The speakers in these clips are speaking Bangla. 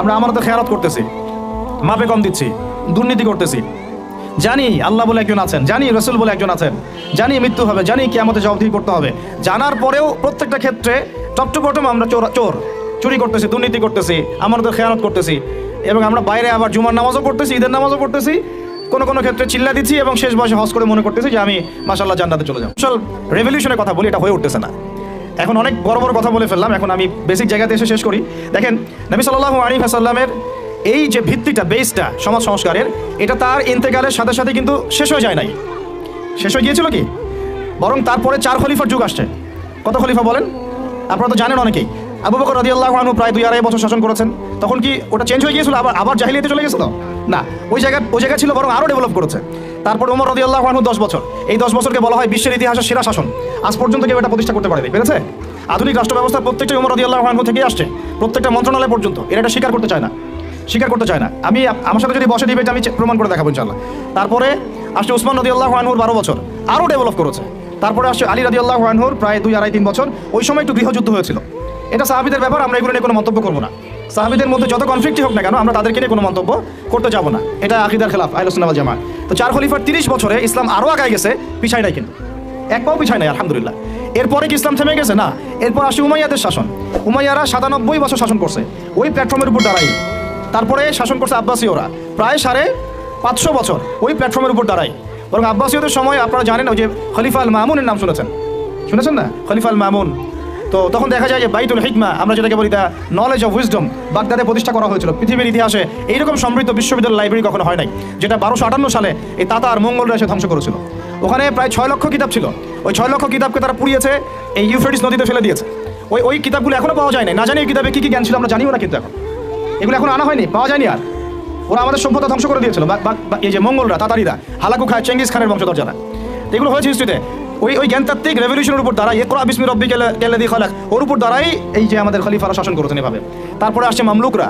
আমরা আমার তো খেয়ালত করতেছি। মাপে কম দিচ্ছি, দুর্নীতি করতেছি। জানি আল্লাহ বলে একজন আছেন, জানি রসুল বলে একজন আছেন, জানি মৃত্যু হবে, জানি কি আমাদের জবাবদিহি করতে হবে। জানার পরেও প্রত্যেকটা ক্ষেত্রে টপ টু বটম আমরা চোর চোর, চুরি করতেছি, দুর্নীতি করতেছি, আমাদের খেয়ালত করতেছি। এবং আমরা বাইরে আবার জুমার নামাজও পড়তেছি, ঈদের নামাজও পড়তেছি। কোনো কোনো ক্ষেত্রে চিল্লা দিচ্ছি এবং শেষ বয়সে হজ করে মনে করতেছি যে আমি মাসাল্লাহ জান্নাতে চলে যাব। চল রেভলিউশনের কথা বলি, এটা হয়ে উঠতেছে না। এখন অনেক বড় বড় কথা বলে ফেললাম, এখন আমি বেসিক জায়গাতে এসে শেষ করি। দেখেন, নবী সাল্লাল্লাহু আলী হাসাল্লামের এই যে ভিত্তিটা বেসটা সমাজ সংস্কারের, এটা তার ইন্তেকালের সাথে সাথে কিন্তু শেষ হয়ে যায় নাই। শেষ হয়ে গিয়েছিল কি? বরং তারপরে চার খলিফার যুগ আসছে। কত খলিফা বলেন? আপনারা তো জানেন অনেকেই। আবু বকর রাদিয়াল্লাহু আনহু প্রায় দুই আড়াই বছর শাসন করেছেন। তখন কি ওটা চেঞ্জ হয়ে গিয়েছিল? আবার আবার জাহিলিয়াতে চলে গেছিল না, ওই জায়গা ওই জায়গা ছিল বরং আরও ডেভেলপ করেছে। তারপর ওমর রাদিয়াল্লাহু আনহু দশ বছর। এই দশ বছরকে বলা হয় বিশ্বের ইতিহাসের সেরা শাসন। আজ পর্যন্ত কেউ এটা প্রতিষ্ঠা করতে পারেনি, পেরেছে? আধুনিক রাষ্ট্র ব্যবস্থার প্রত্যেকটা ওমর রাদিয়াল্লাহু আনহু থেকেই আসছে, প্রত্যেকটা মন্ত্রণালয় পর্যন্ত। এরা এটা স্বীকার করতে চায় না, স্বীকার করতে চায় না। আমি আমার সাথে যদি বসে ডিবেট আমি প্রমাণ করে দেখাবো ইনশাল্লাহ তারপরে আসছে উসমান রদি আল্লাহ আনহুর বারো বছর, আরও ডেভেলপ করেছে। তারপরে আসছে আলী রাদি আল্লাহ আনহুর প্রায় দুই, আড়াই, তিন বছর, ওই সময় একটু গৃহযুদ্ধ হয়েছিল। এটা সাহাবিদের ব্যাপার, আমরা এগুলো নিয়ে কোনো মন্তব্য করব না। সাহাবিদের মধ্যে যত কনফ্লিক্টই হোক না কেন, আমরা তাদেরকে নিয়ে কোনো মন্তব্য করতে যাব না। এটা আকিদার খেলাফ আইলসুনাল জামা তো চার খলিফার তিরিশ বছরে ইসলাম আরও আগায় গেছে, পিছায় নাই কিন্তু। এক পাও পিছায় নাই, আলহামদুলিল্লাহ। এরপরে কি ইসলাম থেমে গেছে? না। এরপর আসে উমাইয়াদের শাসন। উমাইয়ারা সাতানব্বই বছর শাসন করছে। ওই প্ল্যাটফর্মের উপর দাঁড়াই তারপরে শাসন করছে আব্বাসীয়রা। প্রায় সাড়ে পাঁচশো বছর ওই প্ল্যাটফর্মের উপর দাঁড়ায়। বরং আব্বাসীয়দের সময় আপনারা জানেন, ওই যে খলিফা আল মামুনের নাম শুনেছেন? শুনেছেন না? খলিফা আল মামুন। তো তখন দেখা যায় যে বাইতুল হিকমা, আমরা যেটাকে বলি দ্য নলেজ অফ উইজডম বাগদাদে প্রতিষ্ঠা করা হয়েছিল। পৃথিবীর ইতিহাসে এইরকম সমৃদ্ধ বিশ্ববিদ্যালয় লাইব্রেরি কখনো হয় নাই, যেটা বারোশো আটান্ন সালে এই তাতার মঙ্গলরা এসে ধ্বংস করেছিল। ওখানে প্রায় ছয় লক্ষ কিতাব ছিল। ওই ছয় লক্ষ কিতাবকে তারা পুড়িয়েছে, এই ইউফ্রেটিস নদীতে ফেলে দিয়েছে। ওই ওই কিতাবগুলো এখনও পাওয়া যায় না না জানি ওই কিতাবে কী কী জ্ঞান ছিল, আমরা জানিও না কিন্তু এখন। এগুলো এখন আনা হয়নি, পাওয়া যায়নি আর। ওরা আমাদের সভ্যতা ধ্বংস করে দিয়েছিল। এই যে মঙ্গলরা, তাতারিরা, হালাকু খায়, চেঙ্গিস খানের বংশধর যারা। এগুলো হয়েছে হিস্ট্রিতে। ওই ওই জ্ঞানতাত্ত্বিক রেভলিউশনের উপর দাঁড়াই একরা বিসমি রব্বি কেলে কেলে দি খালাক, ওর উপর দাঁড়াই এই যে আমাদের খলিফারা শাসন করেছেন এভাবে। তারপরে আসছে মামলুকরা।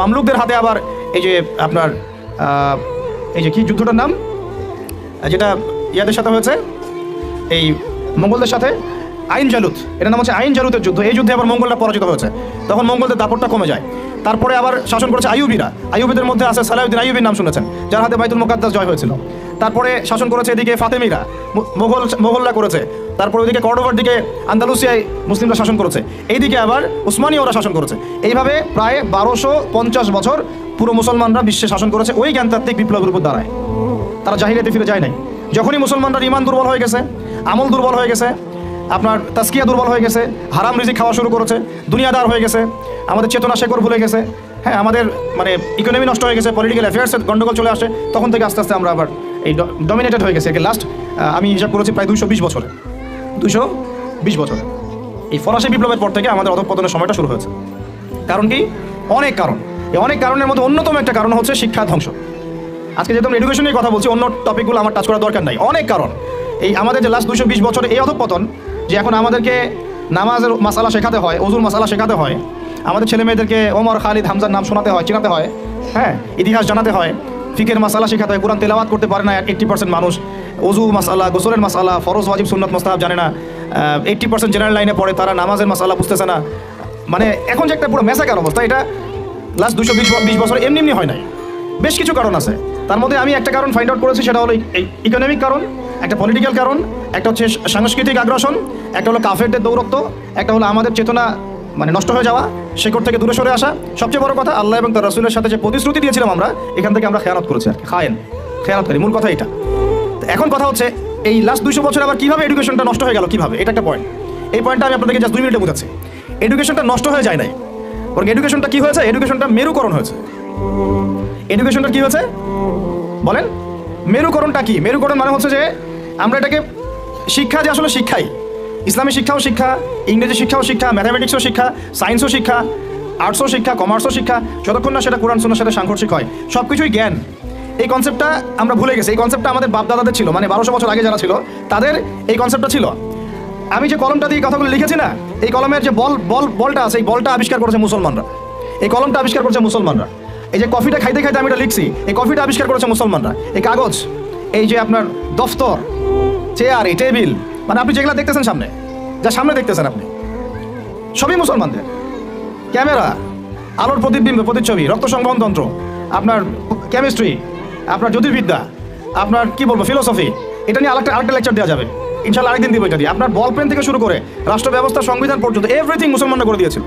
মামলুকদের হাতে আবার এই যে আপনার এই যে কি যুদ্ধটার নাম? যেটা ইয়াদের সাথে হয়েছে? এই মঙ্গলদের সাথে? আইন জালুত, এটার নাম হচ্ছে আইন জালুতের যুদ্ধ। এই যুদ্ধে আবার মঙ্গলরা পরাজিত হয়েছে। তখন মঙ্গলদের দাপটটা কমে যায়। তারপরে আবার শাসন করেছে আইয়ুবিরা। আইয়ুবিদের মধ্যে আছে সালাউদ্দিন আইয়ুবির নাম শুনেছেন, যার হাতে বাইতুল মুকাদ্দাস জয় হয়েছিল। তারপরে শাসন করেছে এদিকে ফাতেমিরা। মোগল মোগলরা করেছে। তারপরে ওইদিকে কর্ডোভার দিকে আন্দালুসিয়ায় মুসলিমরা শাসন করেছে। এইদিকে আবার উসমানীয় ওরা শাসন করেছে। এইভাবে প্রায় বারোশো পঞ্চাশ বছর পুরো মুসলমানরা বিশ্বে শাসন করেছে ওই জ্ঞানতাত্ত্বিক বিপ্লবের উপর দাঁড়ায়। তারা জাহিলিয়াতে ফিরে যায় নাই। যখনই মুসলমানরা ইমান দুর্বল হয়ে গেছে, আমল দুর্বল হয়ে গেছে, আপনার তাস্কিয়া দুর্বল হয়ে গেছে, হারাম রিজিক খাওয়া শুরু করেছে, দুনিয়াদার হয়ে গেছে, আমাদের চেতনা শেকর ভুলে গেছে হ্যাঁ আমাদের মানে ইকোনমি নষ্ট হয়ে গেছে পলিটিক্যাল অ্যাফেয়ার্সের গন্ডগোল চলে আসে, তখন থেকে আস্তে আস্তে আমরা আবার এই ডমিনেটেড হয়ে গেছে। লাস্ট আমি হিসাব করেছি প্রায় দুশো বিশ বছরে। দুশো বিশ বছরে। এই ফরাসি বিপ্লবের পর থেকে আমাদের অধঃপতনের সময়টা শুরু হয়েছে। কারণ কি? অনেক কারণ। এই অনেক কারণের মধ্যে অন্যতম একটা কারণ হচ্ছে শিক্ষা ধ্বংস। আজকে যেহেতু আমরা এডুকেশন নিয়ে কথা বলছি, অন্য টপিকগুলো আমার টাচ করার দরকার নাই। অনেক কারণ। এই আমাদের যে লাস্ট দুশো বিশ বছরে, এই অধপতন, যে এখন আমাদেরকে নামাজের মশালা শেখাতে হয়, অজুর মশালা শেখাতে হয়, আমাদের ছেলে মেয়েদেরকে ওমর, খালিদ, হামজার নাম শোনাতে হয়, চেনাতে হয় হ্যাঁ ইতিহাস জানাতে হয়, ফিকের মাসালা শেখাতে হয়, কোরআন তেলাওয়াত করতে পারে না এইট্টি পার্সেন্ট মানুষ, অজু মশালা গোসলের মশালা ফরজ, ওয়াজিব, সুন্নত, মোস্তাহাব জানে না এইট্টি পার্সেন্ট জেনারেল লাইনে পড়ে, তারা নামাজের মশালা বুঝতেছে না। মানে এখন যে একটা পুরো মেসাকার অবস্থা, এটা লাস্ট দুশো বিশ বিশ বছর এমনি এমনি হয় নাই। বেশ কিছু কারণ আছে। তার মধ্যে আমি একটা কারণ ফাইন্ড আউট করেছি, সেটা হলো ইকোনমিক কারণ, একটা পলিটিক্যাল কারণ, একটা হচ্ছে সাংস্কৃতিক আগ্রাসন, একটা হলো কাফেরদের দৌরত্ব, একটা হলো আমাদের চেতনা মানে নষ্ট হয়ে যাওয়া শেকড় থেকে দূরে সরে আসা। সবচেয়ে বড় কথা, আল্লাহ এবং তার রসুলের সাথে যে প্রতিশ্রুতি দিয়েছিলাম আমরা, এখান থেকে আমরা খেয়ানত করেছি আর খায়েন, খেয়ানত করি, মূল কথা এটা। এখন কথা হচ্ছে, এই লাস্ট দুশো বছর আবার কীভাবে এডুকেশনটা নষ্ট হয়ে গেল, কীভাবে? এটা একটা পয়েন্ট এই পয়েন্টটা আমি আপনাদেরকে জাস্ট দুই মিনিটে বোঝাচ্ছি। এডুকেশনটা নষ্ট হয়ে যায় নাই। বরং এডুকেশনটা কী হয়েছে? এডুকেশনটা মেরুকরণ হয়েছে। এডুকেশনটা কি হয়েছে? বলেন। মেরুকরণটা কি? মেরুকরণ মানে হচ্ছে যে আমরা এটাকে শিক্ষা যে আসলে শিক্ষাই। ইসলামী শিক্ষাও শিক্ষা, ইংরেজি শিক্ষাও শিক্ষা ম্যাথামেটিক্সও শিক্ষা সায়েন্সও শিক্ষা আর্টসও শিক্ষা কমার্সও শিক্ষা, যতক্ষণ না সেটা কোরআন শোনার সাথে সাংঘর্ষিক হয় সব কিছুই জ্ঞান। এই কনসেপ্টটা আমরা ভুলে গেছি। এই কনসেপ্টটা আমাদের বাপদাদাদের ছিল মানে বারোশো বছর আগে যারা ছিল, তাদের এই কনসেপ্টটা ছিল। আমি যে কলমটা দিয়ে কথাগুলো লিখেছি না, এই কলমের যে বল বল, বলটা আছে, এই বলটা আবিষ্কার করেছে মুসলমানরা। এই কলমটা আবিষ্কার করেছে মুসলমানরা। এই যে কফিটা খাইতে খাইতে আমি এটা লিখছি, এই কফিটা আবিষ্কার করেছে মুসলমানরা। এই কাগজ, এই যে আপনার দফতর, চেয়ার, এই টেবিল মানে আপনি যেগুলো দেখতেছেন সামনে, যা সামনে দেখতেছেন আপনি, সবই মুসলমানদের। ক্যামেরা, আলোর প্রতিবিম্ব, প্রতিচ্ছবি, রক্ত সংবহন তন্ত্র, আপনার কেমিস্ট্রি আপনার জ্যোতির্বিদ্যা, আপনার কি বলব ফিলোসফি এটা নিয়ে আরেকটা আরেকটা লেকচার দেওয়া যাবে। ইনশাল্লাহ আরেকদিন দিব এটা দিয়ে। আপনার বল পেন থেকে শুরু করে রাষ্ট্র ব্যবস্থা সংবিধান পর্যন্ত এভরিথিং মুসলমানরা করে দিয়েছিল।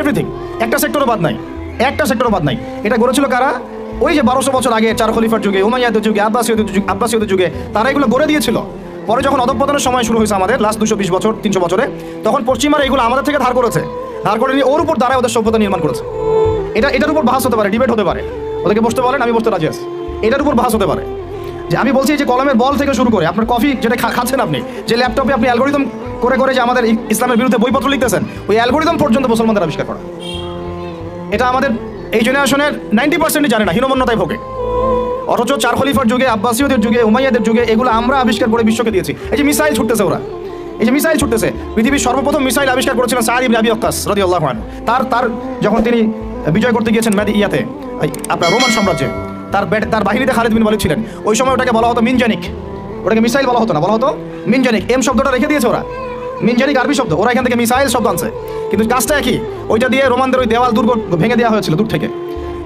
এভরিথিং একটা সেক্টরও বাদ নাই। একটা সেক্টরও বাদ নাই। এটা গড়েছিল কারা? ওই যে বারোশো বছর আগে চার খলিফার যুগে, উমাইয়াদের যুগে, আব্বাসীয়দের যুগে আব্বাসীয়দের যুগে, তারা এগুলো গড়ে দিয়েছিল। পরে যখন অধপতনের সময় শুরু হয়েছে আমাদের লাস্ট দুশো বিশ বছর, তিনশো বছরে, তখন পশ্চিমারা এগুলো আমাদের থেকে ধার করেছে। ধার করে নিয়ে ওর উপর দাঁড়ায় ওদের সভ্যতা নির্মাণ করেছে। এটা, এটার উপর বাহাস হতে পারে ডিবেট হতে পারে। ওদেরকে বসতে বলেন, আমি বসতে রাজি আছি। এটার উপর বাহাস হতে পারে। যে আমি বলছি যে কলমের বল থেকে শুরু করে, আপনার কফি যেটা খাচ্ছেন আপনি, যে ল্যাপটপে আপনি অ্যালগোরিদম করে করে যে আমাদের ইসলামের বিরুদ্ধে বইপত্র লিখতেছেন, ওই অ্যালগোরিদম পর্যন্ত মুসলমানদের আবিষ্কার করা। এটা আমাদের এই জেনারেশনের নাইনটি পার্সেন্টই জানে না, হীনমন্যতায় ভোগে। অথচ চার খলিফার যুগে, আব্বাসীয়দের যুগে, উমাইয়াদের যুগে এগুলো আমরা আবিষ্কার করে বিশ্বকে দিয়েছি। এই যে মিসাইল ছুটতেছে ওরা। এই যে মিসাইল ছুটতেছে, পৃথিবীর সর্বপ্রথম মিসাইল আবিষ্কার করেছিলেন সাদ ইবনে আবি ওয়াক্কাস রাদিয়াল্লাহু আনহু। তার তার যখন তিনি বিজয় করতে গিয়েছেন ম্যাদি ইয়াতে আপনার রোমান সাম্রাজ্যে, তার ব্যাট তার বাহিনীতে খালিদ বিন ওয়ালিদ ছিলেন। ওই সময় ওটাকে বলা হতো মিনজানিক। ওটাকে মিসাইল বলা হতো না, বলা হতো মিনজানিক। এম শব্দটা রেখে দিয়েছে ওরা। মিনজানিক আরবি শব্দ। ওরা এখান থেকে মিসাইল শব্দ আনছে। কিন্তু কাজটা একই। ওইটা দিয়ে রোমানদের ওই দেওয়াল দুর্গ ভেঙে দেওয়া হয়েছিল দূর থেকে।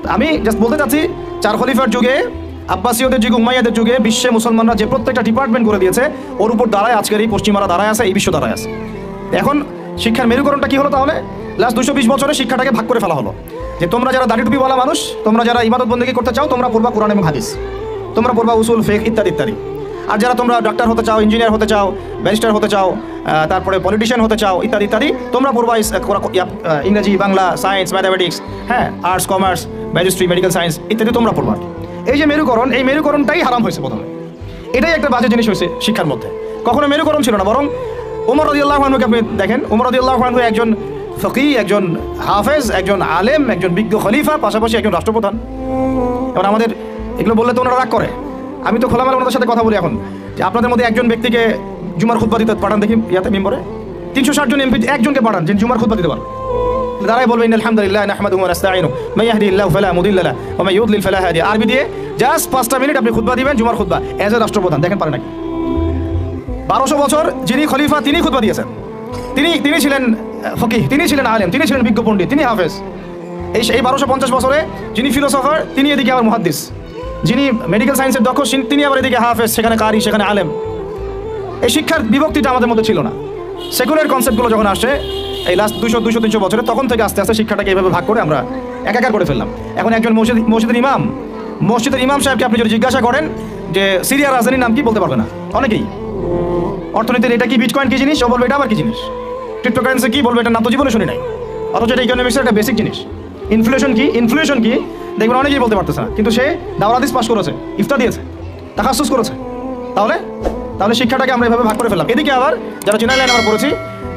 আমি জাস্ট বলতে চাচ্ছি, চার খলিফার যুগে, আব্বাসীয়দের যুগে, উমাইয়াদের যুগে বিশ্বে মুসলমানরা যে প্রত্যেকটা ডিপার্টমেন্ট করে দিয়েছে, ওর উপর দাঁড়ায় আজকের এই পশ্চিমারা দাঁড়ায় আছে, এই বিশ্ব দাঁড়ায় আছে। এখন শিক্ষার মেরুকরণটা কি হলো তাহলে? লাস্ট দুশো বিশ বছরে শিক্ষাটাকে ভাগ করে ফেলা হলো। যে তোমরা যারা দাড়ি টুপি বলা মানুষ, তোমরা যারা ইবাদত বন্দী করতে চাও, তোমরা পড়বা কোরআন এবং হাদিস। তোমরা পড়বা উসুল, ফেক ইত্যাদি ইত্যাদি। আর যারা তোমরা ডাক্তার হতে চাও ইঞ্জিনিয়ার হতে চাও ব্যারিস্টার হতে চাও তারপরে পলিটিশিয়ান হতে চাও, ইত্যাদি ইত্যাদি। তোমরা পড়বা ইংরেজি, বাংলা সায়েন্স ম্যাথামেটিক্স হ্যাঁ আর্টস কমার্স ম্যাজিস্ট্রি মেডিকেল সায়েন্স ইত্যাদি তোমরা পড়বা। এই যে মেরুকরণ, এই মেরুকরণটাই হারাম হয়েছে প্রথমে। এটাই একটা বাজে জিনিস হয়েছে শিক্ষার মধ্যে। কখনো মেরুকরণ ছিল না, বরং উমর রদিউল্লাহ খানকে আপনি দেখেন, উমর রদিউল্লাহ খানহু একজন ফকি একজন হাফেজ, একজন আলেম, একজন বিজ্ঞ খলিফা, পাশাপাশি একজন রাষ্ট্রপ্রধান। এবার আমাদের এগুলো বললে তো ওনারা রাগ করে। আমি তো খোলামেলা ওনাদের সাথে কথা বলি এখন। যে আপনাদের মধ্যে একজন ব্যক্তিকে জুমার খুদ্া দিতে পাঠান দেখি, ইয়াতে মেম্বরে? তিনশো ষাট জন এমপি, একজনকে পাঠান যে জুমার খুদ্া দিতে পারেন। দাঁড়াই বলবেন আলহামদুলিল্লাহ নাহমাদুহু ওয়া নাস্তাঈনু মাই ইয়াহদিহিল্লাহু ফালা মুদিল্লা লাহু ওয়া মাই ইউদ্লিল ফালা হাদিয়া। আরবি দিয়ে, জাস্ট পাঁচটা মিনিট আপনি দিবেন, জুমার এজ এ রাষ্ট্রপ্রধান। দেখেন নাকি? বছর যিনি খলিফা তিনি খুতবা দিয়েছেন। তিনি তিনি ছিলেন ফকিহ, তিনি ছিলেন আলেম, তিনি ছিলেন বিজ্ঞ পণ্ডিত, তিনি হাফেজ। এই এই বারোশো পঞ্চাশ বছরে যিনি ফিলোসফার, তিনি এদিকে আবার মুহাদ্দিস। যিনি মেডিকেল সায়েন্সের দক্ষ তিনি আবার এদিকে হাফেজ, সেখানে কারি, সেখানে আলেম। এই শিক্ষার বিভক্তিটা আমাদের মধ্যে ছিল না। সেকুলার কনসেপ্টগুলো যখন আসে, এই লাস্ট দুশো দুশো তিনশো বছরে, তখন থেকে আস্তে আস্তে শিক্ষাটাকে এইভাবে ভাগ করে আমরা একাকার করে ফেললাম। এখন একজন মসজিদ, মসজিদের ইমাম মসজিদের ইমাম সাহেবকে আপনি যদি জিজ্ঞাসা করেন যে, সিরিয়া রাজধানীর নাম কি বলতে পারবে না। অনেকেই। অর্থনীতির এটা কি বিটকয়েন কি জিনিস? ও বলবে এটা আবার কি জিনিস। ক্রিপ্টোকারেন্সি কি? বলবে এটা নাম তো জীবনে শুনি নাই। অথচ এটা ইকোনমিক্সের একটা বেসিক জিনিস। ইনফ্লেশন কি? ইনফ্লেশন কি? দেখবেন অনেকেই বলতে পারতেছে না। কিন্তু সে দাওরাদিস পাস করেছে ইফতা দিয়েছে তাকাসুস করেছে। তাহলে? তাহলে শিক্ষাটাকে আমরা এভাবে ভাগ করে ফেললাম। এদিকে আবার যারা জেনারেল লাইন আমরা পড়েছি,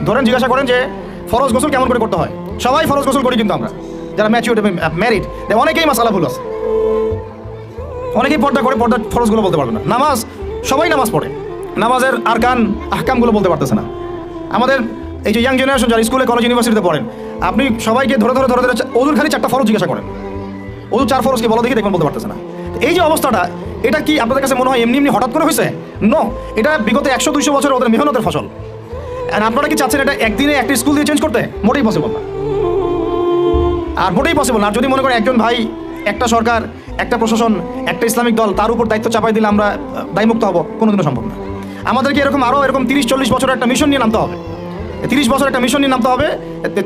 ধরেন জিজ্ঞাসা করেন যে, ফরজ গোসল কেমন করে করতে হয়? সবাই ফরজ গোসল করি কিন্তু আমরা। যারা ম্যাচিউর ম্যারিড অনেকেই মাসালা ভুল আছে। অনেকেই পর্দা করে, পর্দা ফরজগুলো বলতে পারবে না। নামাজ, সবাই নামাজ পড়ে। নামাজের আরকান, আহকামগুলো বলতে পারতেছে না। আমাদের এই যে ইয়াং জেনারেশন যারা স্কুলে কলেজ ইউনিভার্সিটিতে পড়েন, আপনি সবাইকে ধরে ধরে ধরে ধরে ওজুর খালি চারটা ফরজ জিজ্ঞাসা করেন। ওজু চার ফরজকে বলো দেখি, দেখবেন বলতে পারতেছে না। এই যে অবস্থাটা এটা কি আপনাদের কাছে মনে হয় এমনি এমনি হঠাৎ করে হয়েছে? নো এটা বিগত একশো দুইশো বছর ওদের মেহনতের ফসল। আপনারা কি চাচ্ছেন এটা একদিনে একটা স্কুল দিয়ে চেঞ্জ করতে? মোটেই পসিবল না। আর মোটেই পসিবল না। যদি মনে করেন একজন ভাই, একটা সরকার, একটা প্রশাসন, একটা ইসলামিক দল, তার উপর দায়িত্ব চাপাই দিলে আমরা দায়মুক্ত হব, কোনোদিনও সম্ভব না। আমাদেরকে এরকম আরও এরকম তিরিশ, চল্লিশ বছর একটা মিশন নিয়ে নামতে হবে। তিরিশ বছর একটা মিশন নিয়ে নামতে হবে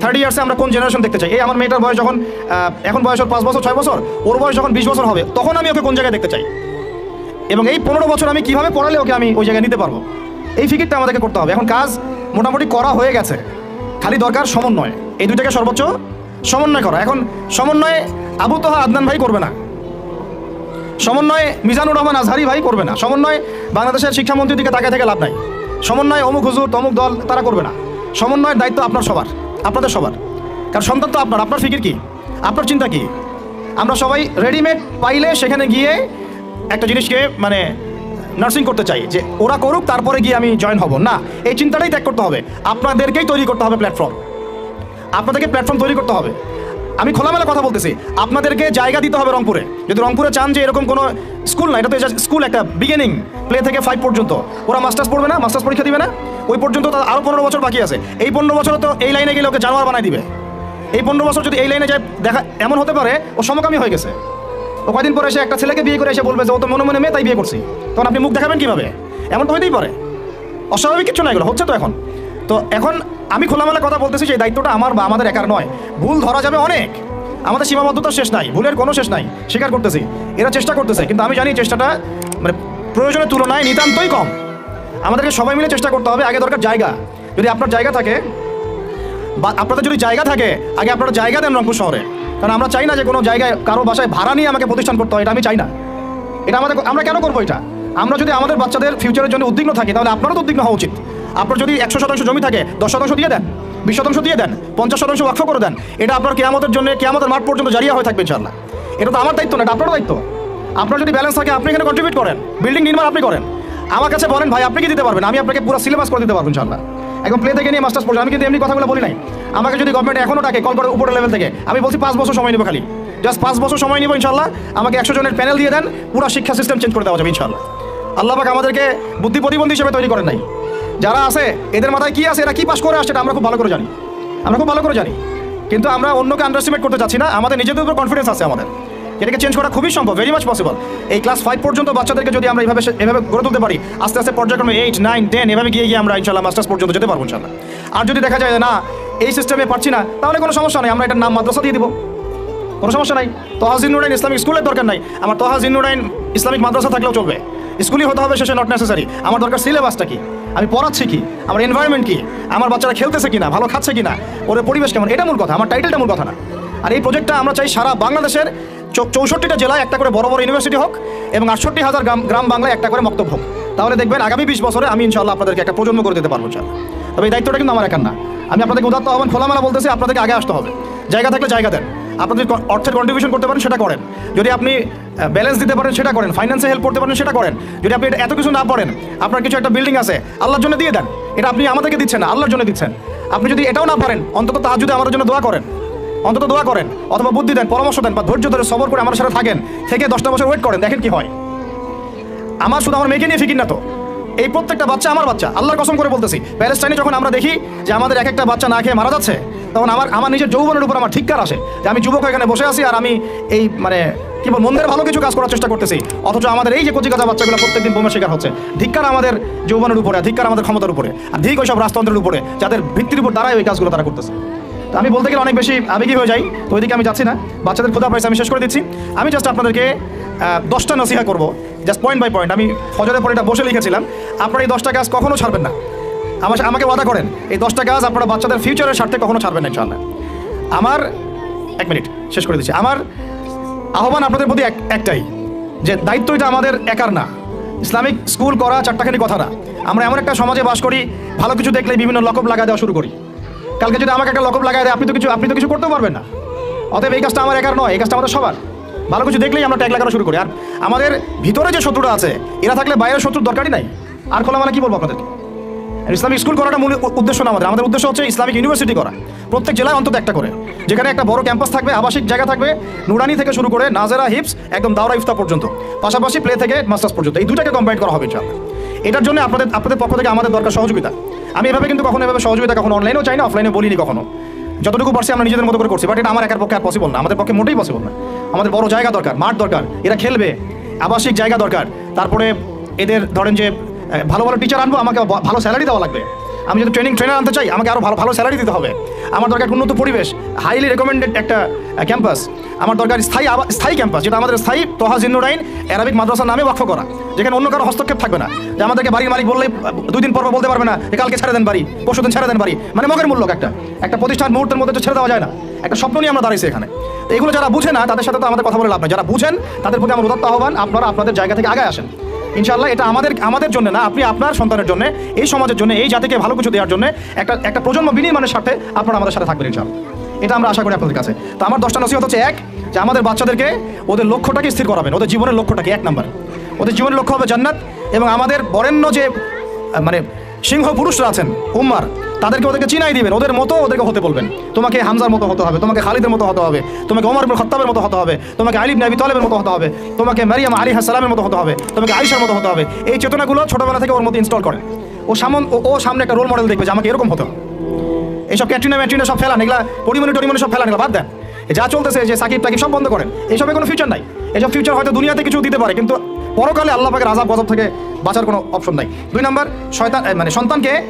থার্টি ইয়ার্সে আমরা কোন জেনারেশন দেখতে চাই? এই আমার মেয়েটার বয়স যখন এখন বয়স পাঁচ বছর, ছয় বছর, ওর বয়স যখন বিশ বছর হবে, তখন আমি ওকে কোন জায়গায় দেখতে চাই? এবং এই পনেরো বছর আমি কীভাবে পড়ালে ওকে আমি ওই জায়গায় নিতে পারব? এই ফিকিরটা আমাদেরকে করতে হবে। এখন কাজ মোটামুটি করা হয়ে গেছে। খালি দরকার সমন্বয়। এই দুইটাকে সর্বোচ্চ সমন্বয় করা। এখন সমন্বয়ে আবু তোহা আদনান ভাই করবে না। সমন্বয়ে মিজানুর রহমান আজহারি ভাই করবে না। সমন্বয় বাংলাদেশের শিক্ষামন্ত্রীর দিকে তাকায় থেকে লাভ নাই। সমন্বয় অমুক হুজুর, তমুক দল, তারা করবে না। সমন্বয়ের দায়িত্ব আপনার সবার, আপনাদের সবার। কারণ সন্তান তো আপনার। আপনার ফিকির কি? আপনার চিন্তা কি? আমরা সবাই রেডিমেড পাইলে সেখানে গিয়ে একটা জিনিসকে মানে নার্সিং করতে চাই, যে ওরা করুক, তারপরে গিয়ে আমি জয়েন হব। না, এই চিন্তাটাই ত্যাগ করতে হবে। আপনাদেরকেই তৈরি করতে হবে প্ল্যাটফর্ম আপনাদেরকে প্ল্যাটফর্ম তৈরি করতে হবে। আমি খোলামেলা কথা বলতেছি, আপনাদেরকে জায়গা দিতে হবে রংপুরে। যদি রংপুরে চান যে এরকম কোনো স্কুল না, এটা তো স্কুল একটা বিগিনিং প্লে থেকে ফাইভ পর্যন্ত। ওরা মাস্টার্স পড়বে না মাস্টার্স পরীক্ষা দিবে না। ওই পর্যন্ত তো আরও পনেরো বছর বাকি আছে। এই পনেরো বছর তো এই লাইনে গেলে ওকে জানোয়ার বানাই দিবে। এই পনেরো বছর যদি এই লাইনে যায়, দেখা, এমন হতে পারে, ও সমকামী হয়ে গেছে। ও কয়দিন পরে এসে একটা ছেলেকে বিয়ে করে এসে বলবে যে ও তো মনে মনে মেয়ে, তাই বিয়ে করছি। তখন আপনি মুখ দেখাবেন কীভাবে? এমন তো হইতেই পারে। অস্বাভাবিক কিছু না এগুলো, হচ্ছে তো এখন। তো এখন আমি খোলামেলা কথা বলতেছি, যে এই দায়িত্বটা আমার বা আমাদের একার নয়। ভুল ধরা যাবে অনেক। আমাদের সীমাবদ্ধতার শেষ নাই, ভুলের কোনো শেষ নাই। স্বীকার করতেছি। এরা চেষ্টা করতেছে, কিন্তু আমি জানি চেষ্টাটা মানে প্রয়োজনের তুলনায় নিতান্তই কম। আমাদেরকে সবাই মিলে চেষ্টা করতে হবে, আগে দরকার জায়গা। যদি আপনার জায়গা থাকে, বা আপনাদের যদি জায়গা থাকে, আগে আপনারা জায়গা দেন রংপুর শহরে। কারণ আমরা চাই না যে কোনো জায়গায় কারও বাসায় ভাড়া নিয়ে আমাকে প্রতিষ্ঠান করতে হয়, এটা আমি চাই না। এটা আমাদের আমরা কেন করব এটা? আমরা যদি আমাদের বাচ্চাদের ফিউচারের জন্য উদ্বিগ্ন থাকি, তাহলে আপনারও তো উদ্বিগ্ন হওয়া উচিত। আপনার যদি একশো শতাংশ জমি থাকে, দশ শতাংশ দিয়ে দেন, বিশ শতাংশ দিয়ে দেন, পঞ্চাশ শতাংশ ওয়াকফ করে দেন, এটা আপনার কেয়ামতের জন্য, কেয়ামতের মাঠ পর্যন্ত জারিয়া হয়ে থাকবে ইনশাল্লাহ এটা তো আমার দায়িত্ব না, এটা আপনারও দায়িত্ব। আপনার যদি ব্যালেন্স থাকে, আপনি এখানে কন্ট্রিবিউট করেন। বিল্ডিং নির্মাণ আপনি করেন। আমার কাছে বলেন ভাই, আপনি কি দিতে পারবেন? আমি আপনাকে পুরো সিলেবাস করে দিতে পারব ইনশাল্লাহ এখন প্লে থেকে নিয়ে মাস্টার্স পড়ছি, আমি কিন্তু এমনি কথাগুলো বলি নাই। আমাকে যদি গভর্নমেন্ট এখনও ডাকে কল করে উপরের লেভেল থেকে, আমি বলছি পাঁচ বছর সময় নেব খালি। জাস্ট পাঁচ বছর সময় নিব ইনশাল্লাহ আমাকে একশো জনের প্যানেল দিয়ে দেন, পুরো শিক্ষা সিস্টেম চেঞ্জ করে দেওয়া যাবে ইনশাল্লাহ আল্লাহ পাক আমাদেরকে বুদ্ধি প্রতিবন্ধী হিসেবে তৈরি করেন নাই। যারা আছে, এদের মাথায় কি আছে, এরা কি পাস করে আসছে আমরা খুব ভালো করে জানি। আমরা খুব ভালো করে জানি। কিন্তু আমরা অন্যকে আন্ডারস্টিমেট করতে চাচ্ছি না, আমাদের নিজেদের উপর কনফিডেন্স আছে আমাদের। এটাকে চেঞ্জ করা খুবই সম্ভব ভেরি মাচ পসিবল এই ক্লাস ফাইভ পর্যন্ত বাচ্চাদেরকে যদি আমরা এইভাবে এভাবে গড়ে তুলতে পারি, আস্তে আস্তে পর্যায়ক্রমে এইট নাইন টেন এভাবে গিয়ে গিয়ে আমরা ইনশাল্লাহ মাস্টার্স পর্যন্ত যেতে পারব ইনশাল্লাহ আর যদি দেখা যায় না, এই সিস্টেমে পারছি না, তাহলে কোনো সমস্যা নেই, আমরা এটার নাম মাদ্রাসা দিয়ে দিব। কোনো সমস্যা নাই। তহাজিন নুরাইন ইসলামিক স্কুলের দরকার নাই। আমার তহাজিন নুরাইন ইসলামিক মাদ্রাসা থাকলেও চলবে। স্কুলই হতে হবে শেষে নট নেসেসারি আমার দরকার সিলেবাসটা কি? আমি পড়াচ্ছি কি? আমার এনভায়রনমেন্ট কি? আমার বাচ্চারা খেলতেছে কিনা? ভালো খাচ্ছে কিনা? ওদের পরিবেশ কেমন? এটা মূল কথা, আমার টাইটেলটা মূল কথা না। আর এই প্রজেক্টটা আমরা চাই সারা বাংলাদেশের চৌষট্টিটা জেলায় একটা করে বড় বড় ইউনিভার্সিটি হোক এবং আটষট্টি হাজার গ্রাম গ্রাম বাংলায় একটা করে মক্তব্য হোক। তাহলে দেখবেন আগামী বিশ বছরে আমি ইনশাল্লাহ আপনাদেরকে একটা প্রজন্ম করে দিতে পারব ইনশাল্লাহ তবে এই দায়িত্বটা কিন্তু আমার একার না। আমি আপনাদেরকে উদাত্ত আহ্বান, খোলামেলা বলতেছি, আপনাদেরকে আগে আসতে হবে। জায়গা থাকলে জায়গা দেন। আপনাদের অর্থের কন্ট্রিবিউশন করতে পারেন, সেটা করেন। যদি আপনি ব্যালেন্স দিতে পারেন, সেটা করেন। ফাইন্যান্সে হেল্প করতে পারেন, সেটা করেন। যদি আপনি এত কিছু না পড়েন, আপনার কিছু একটা বিল্ডিং আছে, আল্লাহর জন্য দিয়ে দেন। এটা আপনি আমাদেরকে দিচ্ছেন না, আল্লাহর জন্য দিচ্ছেন। আপনি যদি এটাও না পারেন, অন্তত তার যদি আমাদের জন্য দোয়া করেন। অন্তত দোয়া করেন, অথবা বুদ্ধি দেন, পরামর্শ দেন, বা ধৈর্য ধরে সবর করে আমার সাথে থাকেন, থেকে দশটা বছর ওয়েট করেন, দেখেন কি হয়। আমার শুধু আমার মেয়েকে নিয়ে ফিকির না তো। এই প্রত্যেকটা বাচ্চা আমার বাচ্চা, আল্লাহর কসম করে বলতেছি। প্যালেস্টাইনে যখন আমরা দেখি যে আমাদের এক একটা বাচ্চা না খেয়ে মারা যাচ্ছে, তখন আমার আমার নিজের যৌবনের উপর আমার ঠিককার আসে যে আমি যুবক এখানে বসে আছি আর আমি এই মানে কি বল, মন্দের ভালো কিছু কাজ করার চেষ্টা করতেছি। অথচ আমাদের এই যে কচি কাঁচা বাচ্চাগুলো প্রত্যেকদিন বোমের শিকার হচ্ছে, ধিক্কার আমাদের যৌবনের উপরে ধিক্কার আমাদের ক্ষমতার উপরে, আর ধিক ওইসব রাজতন্ত্রের উপরে, যাদের ভিত্তির উপর দাঁড়ায় ওই কাজগুলো তারা করতেছে। আমি বলতে গেলে অনেক বেশি আবেগী হয়ে যাই, তো ওইদিকে আমি যাচ্ছি না। বাচ্চাদের ক্ষুদা পাইছে, আমি শেষ করে দিচ্ছি। আমি জাস্ট আপনাদেরকে দশটা নসিহা করব জাস্ট পয়েন্ট বাই পয়েন্ট আমি ফজরের পরে এটা বসে লিখেছিলাম, আপনারা এই দশটা কাজ কখনো ছাড়বেন না। আমার আমাকে ওয়াদা করেন, এই দশটা কাজ আপনারা বাচ্চাদের ফিউচারের স্বার্থে কখনো ছাড়বেন না ইনশাল্লাহ আমার, এক মিনিট, শেষ করে দিচ্ছি। আমার আহ্বান আপনাদের প্রতি এক একটাই, যে দায়িত্ব এটা আমাদের একার না। ইসলামিক স্কুল করা চারটাখানি কথা না। আমরা এমন একটা সমাজে বাস করি, ভালো কিছু দেখলে বিভিন্ন লকব লাগা দেওয়া শুরু করি। কালকে যদি আমাকে একটা লকব লাগায় দেয় আপনি তো কিছু আপনি তো কিছু করতেও পারবেন না। অতএব এই কাজটা আমার একার নয়, এই কাজটা আমাদের সবার। ভালো কিছু দেখলেই আমরা ট্যাগ লাগানো শুরু করি। আর আমাদের ভিতরে যে শত্রুটা আছে, এরা থাকলে বাইরের শত্রুর দরকারই নাই। আর খোলা মানে কি বলব আপনাদেরকে? ইসলামিক স্কুল করাটা মূল উদ্দেশ্য না আমাদের। আমাদের উদ্দেশ্য হচ্ছে ইসলামিক ইউনিভার্সিটি করা। প্রত্যেক জেলায় অন্তত একটা করে। যেখানে একটা বড় ক্যাম্পাস থাকবে, আবাসিক জায়গা থাকবে, নুরানি থেকে শুরু করে নাজেরা, হিপস, একদম দাওরা ইফতা পর্যন্ত। পাশাপাশি প্লে থেকে মাস্টার্স পর্যন্ত। এই দুটাকে কম্বাইন করা হবে, ইনশাআল্লাহ। এটার জন্য আপনাদের আপনাদের পক্ষ থেকে আমাদের দরকার সহযোগিতা। আমি এভাবে কিন্তু কখনো, এভাবে সহযোগিতা কখনো অনলাইনেও চাই না অফলাইনে বলিনি কখনো। যতটুকু পারছি আমরা নিজেদের মতো করে করছি বাট এটা আমার একার পক্ষে আর পসিবল না। আমাদের পক্ষে মোটেই পসিবল না। আমাদের বড় জায়গা দরকার, মাঠ দরকার, এরা খেলবে, আবাসিক জায়গা দরকার। তারপরে এদের ধরেন যে ভালো ভালো টিচার আনব, আমাকে ভালো স্যালারি দেওয়া লাগবে। আমি যদি ট্রেনিং ট্রেনার আনতে চাই আমাকে আরও ভালো ভালো স্যালারি দিতে হবে। আমার দরকার একটা উন্নত পরিবেশ হাইলি রেকমেন্ডেড একটা ক্যাম্পাস আমার দরকার স্থায়ী স্থায়ী ক্যাম্পাস যেটা আমাদের স্থায়ী তোহা জিন্নুরাইন অ্যারাবিক মাদ্রাসার নামে ওয়াকফ করা যেখানে অন্য কারও হস্তক্ষেপ থাকবে না। যে আমাদেরকে বাড়ির মালিক বললেই আহ, দুই দিন পর বলতে পারবে না যে কালকে ছেড়ে দেন বাড়ি পরশু দিন ছেড়ে দেন বাড়ি। মানে মগের মূল্য একটা। একটা প্রতিষ্ঠান মুহূর্তের মধ্যে তো ছেড়ে দেওয়া যায় না। একটা স্বপ্ন নিয়ে আমরা দাঁড়িয়েছি এখানে। এগুলো যারা বুঝে না তাদের সাথে তো আমাদের কথা বলে লাভ নাই। যারা বুঝেন তাদের প্রতি আমার উদাত্ত আহ্বান। আপনারা আপনাদের জায়গা থেকে আগে আসেন। ইনশাল্লাহ এটা আমাদের আমাদের জন্য না, আপনি আপনার সন্তানের জন্য, এই সমাজের জন্য, এই জাতিকে ভালো কিছু দেওয়ার জন্য একটা একটা প্রজন্ম বিনির্মাণের সাথে আপনারা আমাদের সাথে থাকবেন ইনশাল্লাহ এটা আমরা আশা করি আপনাদের কাছে। তো আমার দশটা নসিহত হচ্ছে এক, যে আমাদের বাচ্চাদেরকে ওদের লক্ষ্যটাকে স্থির করাবেন, ওদের জীবনের লক্ষ্যটাকে, এক নাম্বার। ওদের জীবনের লক্ষ্য হবে জান্নাত এবং আমাদের বরেণ্য যে মানে সিংহ পুরুষরা আছেন, উম্মার তাদেরকে ওদেরকে চিনাই দিবেন, ওদের মতো ওদেরকে হতে বলবেন। তোমাকে হামজার মতো হতে হবে, তোমাকে খালিদের মতো হতে হবে, তোমাকে ওমর ইবনে খত্তাবের মতো হতে হবে, তোমাকে আলিব নবী তালেবের মতো হতে হবে, তোমাকে মারিয়াম আলী সালামের মতো হতে হবে, তোমাকে আয়েশার মতো হতে হবে। এই চেতনাগুলো ছোটবেলা থেকে ওর মতো ইনস্টল করেন। ও সামন ও- সামনে একটা রোল মডেল দেখবে যে আমাকে এরকম হতে এইসব ক্যাটরিনা ম্যাটরিনা সব ফেলান, এগুলা পরিমণি টরিমণি সব ফেলান, এগুলো বাদ দেন। যা চলতেছে যে সাকিব টাকিব সব বন্ধ করেন। এইসবে কোনো ফিউচার নাই। এইসব ফিউচার হয়তো দুনিয়াতে কিছু দিতে পারে, কিন্তু পরকালে আল্লাহ পাকের আজাব গজব থেকে বাঁচার কোনো অপশন নাই। দুই নম্বর, শয়তান মানে সন্তানকে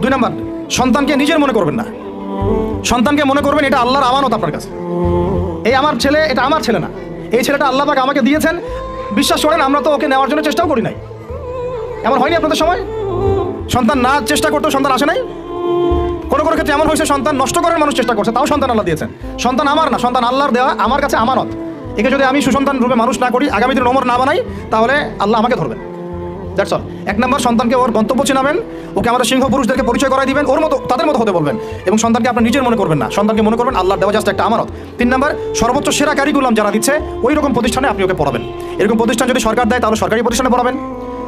দুই নাম্বার সন্তানকে নিজের মনে করবেন না। সন্তানকে মনে করবেন এটা আল্লাহর আমানত আপনার কাছে। এই আমার ছেলে, এটা আমার ছেলে না। এই ছেলেটা আল্লাহ পাক আমাকে দিয়েছেন। বিশ্বাস করেন, আমরা তো ওকে নেওয়ার জন্য চেষ্টাও করি নাই। এমন হয়নি আপনাদের সময়? সন্তান না চেষ্টা করতেও সন্তান আসে নাই? কোনো কোনো ক্ষেত্রে এমন হয়েছে, সন্তান নষ্ট করার মানুষ চেষ্টা করছে, তাও সন্তান আল্লাহ দিয়েছেন। সন্তান আমার না, সন্তান আল্লাহর দেওয়া, আমার কাছে আমানত। একে যদি আমি সুসন্তান রূপে মানুষ না করি, আগামী দিন নম্বর না বানাই, তাহলে আল্লাহ আমাকে ধরবেন। দ্যাটস অল এক নম্বর, সন্তানকে ওর গন্তব্য চিনাবেন। ওকে আমাদের সিংহ পুরুষদেরকে পরিচয় করাই দিবেন। ওর মতো, তাদের মতো হতে বলবেন। এবং সন্তানকে আপনার নিজের মনে করবেন না। সন্তানকে মনে করবেন, আল্লাহ দেওয়া জাস্ট একটা আমানত। তিন নম্বর, সর্বোচ্চ সেরা কারিকুলাম যারা দিচ্ছে ওই রকম প্রতিষ্ঠানে আপনি ওকে পড়াবেন। এরকম প্রতিষ্ঠান যদি সরকার দেয়, তাহলে সরকারি প্রতিষ্ঠানে পড়াবেন।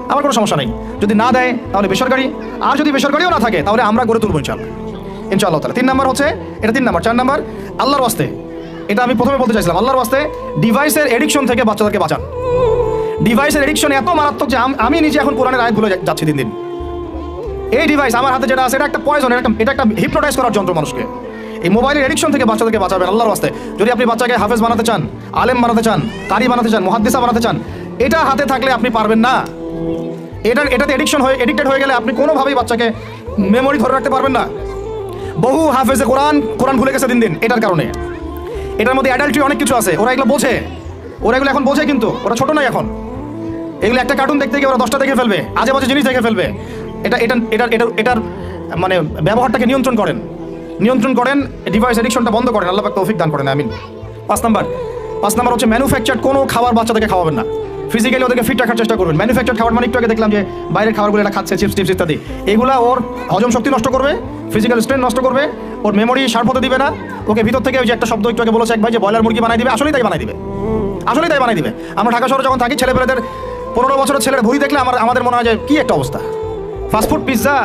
আমার কোনো সমস্যা নেই। যদি না দেয়, তাহলে বেসরকারি। আর যদি বেসরকারিও না থাকে, তাহলে আমরা গড়ে তুলবো ইনশাল্লাহ ইনশাআল্লাহ তাহলে তিন নম্বর হচ্ছে, এটা তিন নম্বর। চার নম্বর, আল্লাহর ওয়াস্তে। এটা আমি প্রথমে বলতে চাইছিলাম, আল্লাহর ওয়াস্তে, ডিভাইসের এডিকশন থেকে বাচ্চাদেরকে বাঁচান। ডিভাইসের এডিকশন এত মারাত্মক যে আম- নিজে এখন কোরআনের আয়াত ভুলে যাচ্ছি দিন দিন। এই ডিভাইস আমার হাতে যেটা আছে, এটা একটা পয়জন এটা এটা একটা হিপনোটাইজ করার যন্ত্র মানুষকে। এই মোবাইলের এডিকশন থেকে বাচ্চাদেরকে বাঁচাবেন আল্লাহর ওয়াস্তে যদি আপনি বাচ্চাকে হাফেজ বানাতে চান, আলেম বানাতে চান, কারি বানাতে চান, মুহাদ্দিসা বানাতে চান, এটা হাতে থাকলে আপনি পারবেন না। এটা এটাতে এডিকশন হয়ে এডিক্টেড হয়ে গেলে আপনি কোনোভাবেই বাচ্চাকে মেমোরি ধরে রাখতে পারবেন না। বহু হাফেজে কোরআন কোরআন ভুলে গেছে দিন দিন, এটার কারণে। এটার মধ্যে অ্যাডাল্ট্রি অনেক কিছু আছে, ওরা এগুলো বোঝে। ওরা এগুলো এখন বোঝে কিন্তু, ওরা ছোট নয় এখন। এগুলো একটা কার্টুন দেখতে গিয়ে ওরা দশটা দেখে ফেলবে, আজে বাজে জিনিস দেখে ফেলবে। এটা এটা এটার এটার এটার মানে ব্যবহারটাকে নিয়ন্ত্রণ করেন। নিয়ন্ত্রণ করেন ডিভাইস এডিকশনটা বন্ধ করেন, আল্লাহ তৌফিক দান করেন, আমিন। পাঁচ নাম্বার পাঁচ নাম্বার হচ্ছে ম্যানুফ্যাকচার কোনো খাবার বাচ্চাদেরকে খাওয়াবেন না। ফিজিক্যালি ওদেরকে ফিট রাখার চেষ্টা করবেন। ম্যানুফ্যাকচার খাবার মানে একটু আগে দেখলাম যে, বাইরের খাবারগুলো এটা খাচ্ছে চিপস টিপস ইত্যাদি। এগুলা ওর হজম শক্তি নষ্ট করবে ফিজিক্যাল স্ট্রেন নষ্ট করবে, ওর মেমোরি শার্প হতে দিবে না। ওকে ভিতর থেকে ওই যে একটা শব্দ একটু আগে বলেছে এক ভাই যে, ব্রয়লার মুরগি বানাই দিবে? আসলেই তাই বানাই দিবে। আসলেই তাই বানাই দিবে। আমরা ঢাকা শহরে যখন থাকি, ছেলেপেলেদের পনেরো বছরের ছেলের ভুঁড়ি দেখলে আমার আমাদের মনে হয় যে কি একটা অবস্থা। ফাস্টফুড পিৎজা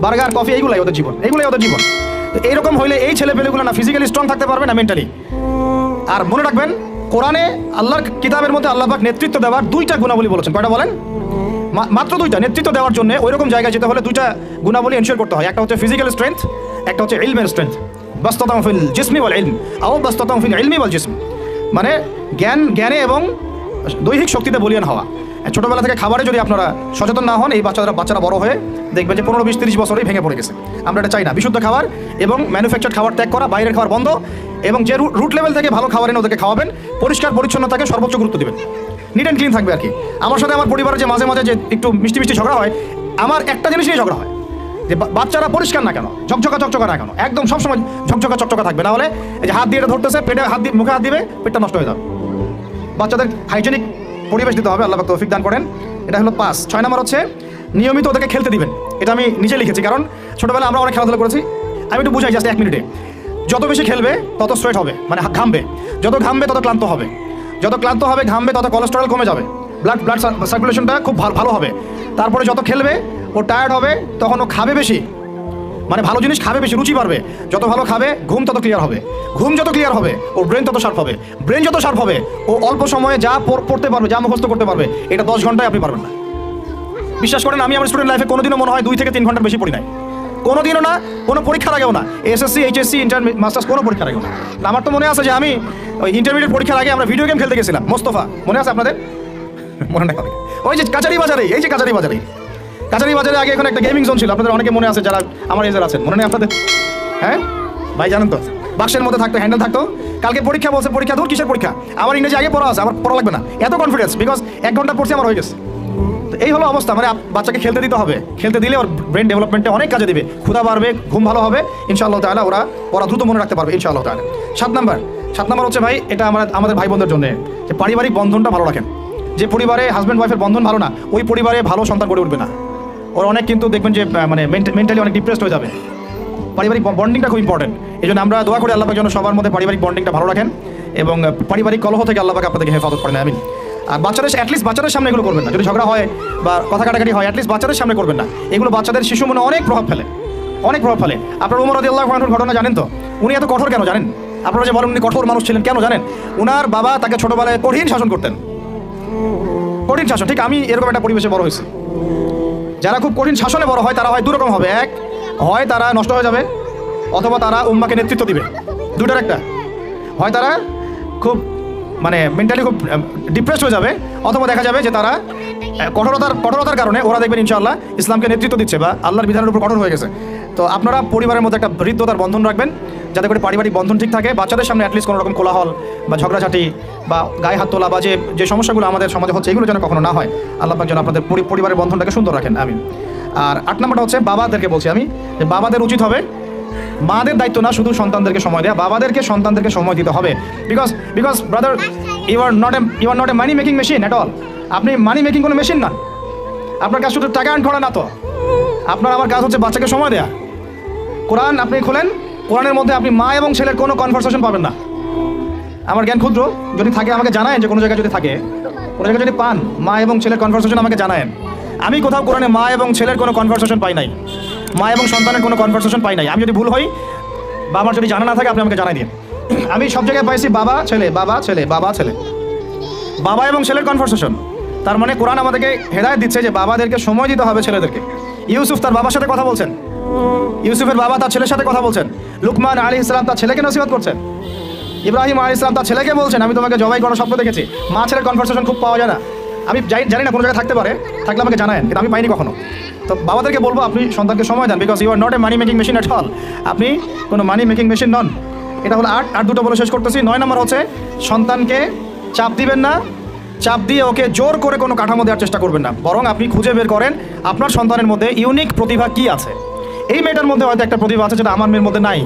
বার্গার কফি এইগুলাই ওদের জীবন। এইগুলাই ওদের জীবন। তো এইরকম হইলে এই ছেলে পেলেগুলো না ফিজিক্যালি স্ট্রং থাকতে পারবে না মেন্টালি আর মনে রাখবেন, কোরআনে আল্লাহর কিতাবের মধ্যে আল্লাহ পাক নেতৃত্ব দেওয়ার দুইটা গুণাবলী বলেছেন। কয়টা বলেন? মাত্র দুইটা। নেতৃত্ব দেওয়ার জন্য ওই রকম জায়গায় যেতে হলে দুইটা গুণাবলী এনশিওর করতে হয়। একটা হচ্ছে ফিজিক্যাল স্ট্রেংথ একটা হচ্ছে ইলমের স্ট্রেংথ বাস্ততাম ফিল জিসমি বল ইলম। আও বাস্ততাম ফিল ইলমি বল জিসম। মানে জ্ঞান জ্ঞানে এবং দৈহিক শক্তিতে বলিয়ান হওয়া। ছোটবেলা থেকে খাবারে যদি আপনারা সচেতন না হন, এই বাচ্চারা বাচ্চারা বড় হয়ে দেখবেন যে পনেরো বিশ তিরিশ বছরেই ভেঙে পড়ে গেছে। আমরা এটা চাই না। বিশুদ্ধ খাবার এবং ম্যানুফ্যাকচার খাবার ত্যাগ করা, বাইরের খাবার বন্ধ এবং যে রুট লেভেল থেকে ভালো খাবার এনে ওদেরকে খাওয়াবেন, পরিষ্কার পরিচ্ছন্নতাকে সর্বোচ্চ গুরুত্ব দেবেন। নিট অ্যান্ড ক্লিন থাকবে আর কি। আমার সাথে আমার পরিবারে যে মাঝে মাঝে যে একটু মিষ্টি মিষ্টি ঝগড়া হয়, আমার একটা জিনিস নিয়ে ঝগড়া হয়। যে বাচ্চারা পরিষ্কার না কেন? ঝকঝকা চকচকা না কেন? একদম সবসময় ঝকঝকা চকচকা থাকবে। না হলে যে হাত দিয়ে এটা ধরতেছে, পেটে হাত দিয়ে মুখে হাত দিবে, পেটটা নষ্ট হয়ে যাবে। বাচ্চাদের হাইজেনিক পরিবেশ দিতে হবে, আল্লাহ তৌফিক দান করেন। এটা হলো পাস ছয় নম্বর হচ্ছে, নিয়মিত ওদেরকে খেলতে দিবেন। এটা আমি নিজে লিখেছি, কারণ ছোটবেলায় আমরা অনেক খেলাধুলা করেছি। আমি একটু বুঝাই জাস্ট এক মিনিটে যত বেশি খেলবে, তত সোয়েট হবে মানে ঘামবে। যত ঘামবে, তত ক্লান্ত হবে। যত ক্লান্ত হবে, ঘামবে, তত কোলেস্টেরল কমে যাবে। ব্লাড ব্লাড সার্কুলেশনটা খুব ভালো হবে। তারপরে যত খেলবে, ও টায়ার্ড হবে, তখন ও খাবে বেশি। মানে ভালো জিনিস খাবে বেশি, রুচি বাড়বে। যত ভালো খাবে, ঘুম তত ক্লিয়ার হবে। ঘুম যত ক্লিয়ার হবে ও ব্রেন তত শার্প হবে। ব্রেন যত শার্প হবে, ও অল্প সময়ে যা পড়তে পারবে, যা মুখস্থ করতে পারবে, এটা দশ ঘন্টায় আপনি পারবেন না। বিশ্বাস করেন, আমি আমার স্টুডেন্ট লাইফে কোনোদিনও মনে হয় দুই থেকে তিন ঘণ্টার বেশি পড়ি নাই। কোনোদিনও না, কোনো পরীক্ষার আগেও না। এসএসসি এইচএসসি ইন্টার মাস্টার্স কোনো পরীক্ষার আগেও না। আমার তো মনে আছে যে আমি ওই ইন্টারমিডিয়েট পরীক্ষার আগে আমরা ভিডিও গেম খেলতে গেছিলাম, মোস্তফা। মনে আছে আপনাদের? মনে নেই। ওই যে কাচারি বাজারে, এই যে কাচারি বাজারে। কাচারি বাজারে আগে এখানে একটা গেমিং জোন ছিল, আপনাদের অনেকে মনে আছে যারা আমার এজের আছেন, মনে নেই আপনাদের? হ্যাঁ? ভাই, জানেন তো, বাক্সের মধ্যে থাকতো হ্যান্ডেল থাকতো। কালকে পরীক্ষা বলছে, পরীক্ষা দূর কিসের পরীক্ষা? আমার ইংরেজি আগে পড়া আছে, আমার পড়া লাগবে না। এত কনফিডেন্স বিকজ এক ঘণ্টা পড়ছি, আমার হয়ে গেছে। তো এই হলো অবস্থা মানে বাচ্চাকে খেলতে দিতে হবে। খেলতে দিলে ওর ব্রেন ডেভেলপমেন্টে অনেক কাজে দিবে। ক্ষুধা বাড়বে, ঘুম ভালো হবে, ইনশাআল্লাহ তাহলে ওরা ওরা দ্রুত মনে রাখতে পারবে, ইনশাআল্লাহ তাহলে সাত নাম্বার সাত নাম্বার হচ্ছে ভাই, এটা আমার আমাদের ভাই বোনদের জন্য, যে পারিবারিক বন্ধনটা ভালো রাখেন। যে পরিবারে হাজব্যান্ড ওয়াইফের বন্ধন ভালো না, ওই পরিবারে ভালো সন্তান গড়ে উঠবে না। ওর অনেক কিন্তু দেখবেন যে মানে মেন্টালি অনেক ডিপ্রেসড হয়ে যাবে। পারিবারিক বন্ডিংটা খুব ইম্পর্টেন্ট এই জন্য আমরা দোয়া করি আল্লাহ যেন সবার মধ্যে পারিবারিক বন্ডিংটা ভালো রাখেন এবং পারিবারিক কলহ থেকে আল্লাহ পাক আপনাদেরকে হেফাজত করেন, আমিন। আর বাচ্চাদের অ্যাটলিস্ট বাচ্চাদের সামনে এগুলো করবেন না। যদি ঝগড়া হয় বা কথা কাটাকাটি হয় অ্যাটলিস্ট বাচ্চাদের সামনে করবেন না। এগুলো বাচ্চাদের শিশু মনে অনেক প্রভাব ফেলে। অনেক প্রভাব ফেলে। আপনার উমর আদি আল্লাহ ঘটনা জানেন তো? উনি এত কঠোর কেন জানেন? আপনারা যে বলেন উনি কঠোর মানুষ ছিলেন কেন জানেন? উনার বাবা তাকে ছোটবেলায় কঠিন শাসন করতেন। কঠিন শাসন। ঠিক আমি এরকম একটা পরিবেশে বড় হয়েছি। যারা খুব কঠিন শাসনে বড় হয়, তারা হয় দুরকম হবে। এক, হয় তারা নষ্ট হয়ে যাবে, অথবা তারা উম্মাকে নেতৃত্ব দিবে। দুটার একটা। হয় তারা খুব মানে মেন্টালি খুব ডিপ্রেসড হয়ে যাবে, অথবা দেখা যাবে যে তারা কঠোরতার কঠোরতার কারণে ওরা দেখবেন ইনশাআল্লাহ ইসলামকে নেতৃত্ব দিচ্ছে বা আল্লাহর বিধানের উপর কঠোর হয়ে গেছে। তো আপনারা পরিবারের মধ্যে একটা বৃদ্ধতার বন্ধন রাখবেন, যাতে করে পারিবারিক বন্ধন ঠিক থাকে, বাচ্চাদের সামনে অ্যাটলিস্ট কোনো রকম কোলাহল বা ঝগড়াঝাটি বা গায়ে হাত তোলা বা যে যে সমস্যাগুলো আমাদের সমাজে হচ্ছে, এগুলো যেন কখনো না হয়। আল্লাহ যেন আপনাদের পরিবারের বন্ধনটাকে সুন্দর রাখেন আমি আর আট নম্বরটা হচ্ছে বাবাদেরকে বলছি আমি বাবাদের উচিত হবে মাদের দায়িত্ব না, শুধু সন্তানদেরকে সময় দেওয়া বাবাদেরকে সন্তানদেরকে সময় দিতে হবে। Because because brother you are not a you are not a money making machine at all আপনি মানি মেকিং কোনো মেশিন না। আপনার কাজ শুধু টাকা আর্ন করা না তো। আপনার, আমার কাজ হচ্ছে বাচ্চাকে সময় দেয়া। কোরআন আপনি খোলেন, কোরআনের মধ্যে আপনি মা এবং ছেলের কোনো কনভারসেশন পাবেন না। আমার জ্ঞান ক্ষুদ্র, যদি থাকে আমাকে জানায় যে কোনো জায়গায় যদি থাকে। কোনো জায়গায় যদি পান, মা এবং ছেলের কনভারসেশন আমাকে জানায়েন। আমি কোথাও কোরআনে মা এবং ছেলের কোনো কনভারসেশন পাই নাই। মা এবং সন্তানের কোনো কনভারসেশন পাই নাই। আমি যদি ভুল হই বা আমার যদি জানা না থাকে, আপনি আমাকে জানাই দিন। আমি সব জায়গায় পাইছি বাবা, ছেলে বাবা ছেলে বাবা ছেলে। বাবা এবং ছেলের কনভারসেশন তার মানে কোরআন আমাদেরকে হেদায়ত দিচ্ছে যে বাবাদেরকে সময় দিতে হবে ছেলেদেরকে। ইউসুফ তার বাবার সাথে কথা বলছেন। ইউসুফের বাবা তার ছেলের সাথে কথা বলছেন। লুকমান আলী ইসলাম তার ছেলেকে নসিহত করছেন। ইব্রাহিম আলী ইসলাম তার ছেলেকে বলছেন, আমি তোমাকে জবাই করার স্বপ্ন দেখেছি। মা ছেলের কনভারসেশন খুব পাওয়া যায় না। আমি জানি না কোনো জায়গায় থাকতে পারে। থাকলে আমাকে জানায়েন, কিন্তু আমি পাইনি কখনো। তো বাবাদেরকে বলব, আপনি সন্তানকে সময় দেন because you are not a money making machine at all আপনি কোনো মানি মেকিং মেশিন নন। এটা হলো আট আট দুটো বলে শেষ করতেছি। নয় নম্বর হচ্ছে, সন্তানকে চাপ দিবেন না। চাপ দিয়ে ওকে জোর করে কোনো কাঠামো দেওয়ার চেষ্টা করবেন না। বরং আপনি খুঁজে বের করেন আপনার সন্তানের মধ্যে ইউনিক প্রতিভা কি আছে। এই মেয়েটার মধ্যে হয়তো একটা প্রতিভা আছে যেটা আমার মেয়ের মধ্যে নাই।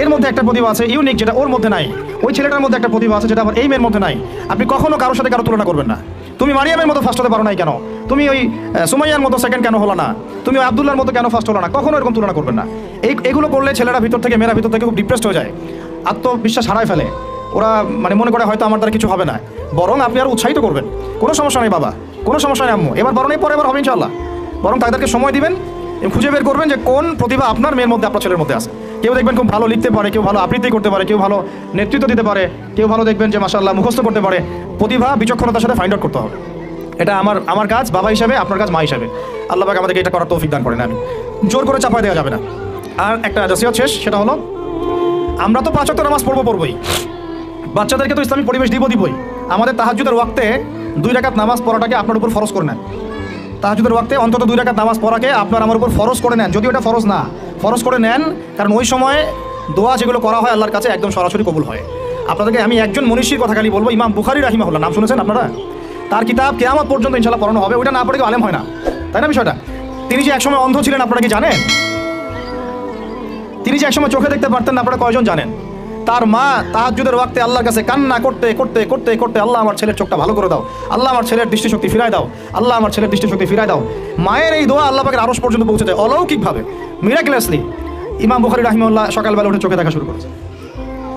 এর মধ্যে একটা প্রতিভা আছে ইউনিক যেটা ওর মধ্যে নাই। ওই ছেলেটার মধ্যে একটা প্রতিভা আছে যেটা আবার এই মেয়ের মধ্যে নাই। আপনি কখনো কারোর সাথে কারও তুলনা করবেন না। তুমি মারিয়ামের মতো ফার্স্ট হতে পারো নাই কেন? তুমি ওই সুমাইয়ার মতো সেকেন্ড কেন হলো না? তুমি আব্দুল্লার মতো কেন ফার্স্ট হলো না? কখনো এরকম তুলনা করবেন না। এই, এগুলো করলে ছেলেরা ভিতর থেকে, মেয়েরা ভিতর থেকে খুব ডিপ্রেসড হয়ে যায়। আত্মবিশ্বাস হারায় ফেলে। ওরা মানে মনে করে হয়তো আমার দ্বারা কিছু হবে না। বরং আপনি আরও উৎসাহিত করবেন। কোনো সমস্যা নেই বাবা। কোনো সমস্যা নেই আম্মু। এবার বরং এই পরে এবার হবে ইনশাল্লাহ বরং তাদেরকে সময় দিবেন, খুঁজে বের করবেন যে কোন প্রতিভা আপনার মেয়ের মধ্যে, আপনার ছেলের মধ্যে আছে। কেউ দেখবেন খুব ভালো লিখতে পারে, কেউ ভালো আবৃত্তি করতে পারে, কেউ ভালো নেতৃত্ব দিতে পারে, কেউ ভালো দেখবেন যে মাসাল্লাহ মুখস্থ করতে পারে। প্রতিভা, বিচক্ষণতার সাথে ফাইন্ড আউট করতে হবে। এটা আমার আমার কাজ, বাবা হিসাবে, আপনার কাজ, মা হিসাবে। আল্লাহ পাক আমাদেরকে এটা করার তৌফিক দান করেন আমি জোর করে চাপায় দেওয়া যাবে না। আর একটা জাসিয়ত শেষ, সেটা হলো, আমরা তো পাঁচ নামাজ পড়ব, পড়বই। বাচ্চাদেরকে তো ইসলামিক পরিবেশ দিব, দিবই। আমাদের তাহাজুদের ওয়াক্তে দুই রাকাত নামাজ পড়াটাকে আপনার উপর ফরজ করে নেন। তাহাজুদের ওয়াক্তে অন্তত দুই রাকাত নামাজ পড়াকে আপনার আমার উপর ফরজ করে নেন, যদিও এটা ফরজ না। ফরজ করে নেন, কারণ ওই সময় দোয়া যেগুলো করা হয় আল্লাহর কাছে একদম সরাসরি কবুল হয়। আপনাদেরকে আমি একজন মনীষীর কথা খালি বলব, ইমাম বুখারি রাহিমাহুল্লাহ, নাম শুনেছেন আপনারা? তার কিতাব কেয়ামত পর্যন্ত ইনশাল্লাহ পড়ানো হবে, ওইটা না পড়ে আলেম হয় না। তাই না বিষয়টা? তিনি যে একসময় অন্ধ ছিলেন, আপনারা কি জানেন? তিনি যে একসময় চোখে দেখতে পারতেন না, আপনারা কয়জন জানেন? তার মা তাহাজুদের ওয়াক্তে আল্লাহর কাছে কান্না করতে করতে করতে করতে আল্লাহ আমার ছেলের চোখটা ভালো করে দাও। আল্লাহ আমার ছেলের দৃষ্টিশক্তি ফিরায় দাও। আল্লাহ আমার ছেলের দৃষ্টিশক্তি ফিরায় দাও। মায়ের এই দোয়া আল্লাহ পাকের আরস পর্যন্ত পৌঁছে যায় অলৌকিকভাবে মিরাকুলাসলি ইমাম বুখারি রাহিমউল্লাহ সকালবেলা উঠে চোখে দেখা শুরু করেছে।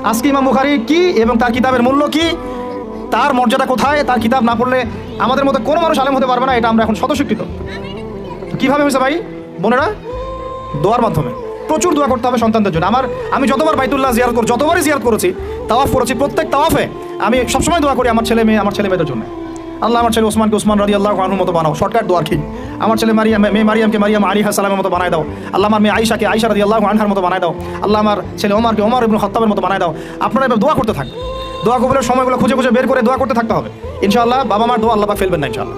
আজকে ইমাম বুখারি কি এবং তার কিতাবের মূল্য কি? তার মর্যাদা কোথায়? তার কিতাব না পড়লে আমাদের মধ্যে কোনো মানুষ আলেম হতে পারবে না, এটা আমরা এখন স্বতঃস্বীকৃত তো কীভাবে হয়েছে ভাই? বোনেরা, দোয়ার মাধ্যমে। প্রচুর দোয়া করতে হবে সন্তানদের জন্য। আমার, আমি যতবার বাইতুল্লাহ জিয়ারত করি, যতবারই জিয়ারত করেছি, তাওয়াফ করেছি, প্রত্যেক তাওয়াফে আমি সবসময় দোয়া করি আমার ছেলে মেয়ে, আমার ছেলে মেয়েদের জন্য। আল্লাহ আমার ছেলে ওসমানকে ওসমান রাজি আল্লাহ আনুর মতো বানাও শর্টকাট দোয়ার কি আমার ছেলে মারিয়াম, মেয়ে মারিয়ামকে মারিয়াম আলী সালামের মতো বানায় দাও। আল্লাহ আমার মেয়ে আইসাকে আইসা রাজি আল্লাহ আনহার মতো বানায় দাও। আল্লাহ আমার ছেলে ওমারকে ওমর ইবনু খত্তাবের মতো বানায় দাও। আপনারা এবার দোয়া করতে থাক। দোয়া কবুলের সময়গুলো খুঁজে খুঁজে বের করে দোয়া করতে থাকতে হবে। ইনশাআল্লাহ বাবা মার দোয়া আল্লাহ ফেলবেন না ইনশাআল্লাহ।